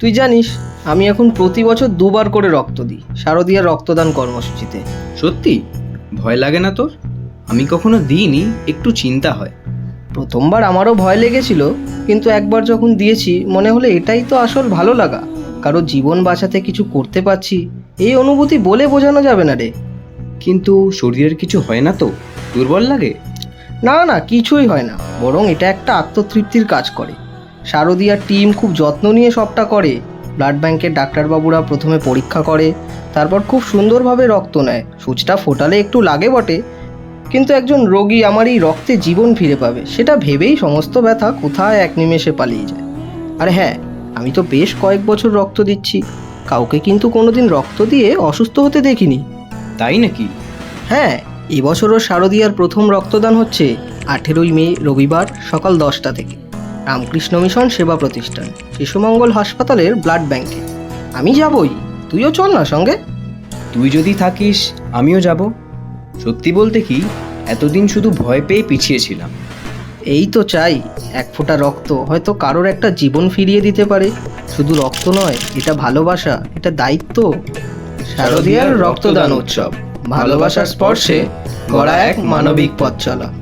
তুই জানিস আমি এখন প্রতি বছর দুবার করে রক্ত দিই শারদীয়ার রক্তদান কর্মসূচিতে। সত্যি? ভয় লাগে না তোর? আমি কখনো দিইনি একটু চিন্তা হয়। প্রথমবার আমারও ভয় লেগেছিল কিন্তু একবার যখন দিয়েছি মনে হলো এটাই তো আসল ভালো লাগা। কারও জীবন বাঁচাতে কিছু করতে পারছি এই অনুভূতি বলে বোঝানো যাবে না রে। কিন্তু শরীরের কিছু হয় না তো? দুর্বল লাগে? না না কিছুই হয় না। বরং এটা একটা আত্মতৃপ্তির কাজ করে। শারদীয়ার টিম খুব যত্ন নিয়ে সবটা করে। ব্লাড ব্যাংকের ডাক্তারবাবুরা প্রথমে পরীক্ষা করে তারপর খুব সুন্দরভাবে রক্ত নেয়। সূচটা ফোটালে একটু লাগে বটে কিন্তু একজন রোগী আমার এই রক্তে জীবন ফিরে পাবে সেটা ভেবেই সমস্ত ব্যথা কোথায় এক নিমেষে পালিয়ে যায়। আর হ্যাঁ আমি তো বেশ কয়েক বছর রক্ত দিচ্ছি কাউকে কিন্তু কোনোদিন রক্ত দিয়ে অসুস্থ হতে দেখিনি। তাই নাকি? হ্যাঁ এবছরও শারদীয়ার প্রথম রক্তদান হচ্ছে আঠেরোই মে রবিবার সকাল দশটা থেকে। রামকৃষ্ণ মিশন সেবা প্রতিষ্ঠান শিশুমঙ্গল হাসপাতালের ব্লাড ব্যাংকে। আমি যাবই তুইও চল না সঙ্গে। তুই যদি থাকিস আমিও যাব। সত্যি বলতে কি এতদিন শুধু ভয় পেয়ে পিছিয়েছিলাম। এই তো চাই এক ফোঁটা রক্ত হয়তো কারোর একটা জীবন ফিরিয়ে দিতে পারে। শুধু রক্ত নয় এটা ভালোবাসা এটা দায়িত্ব। শারদীয়ার রক্তদান উৎসব ভালোবাসার স্পর্শে গড়া এক মানবিক পথ চলা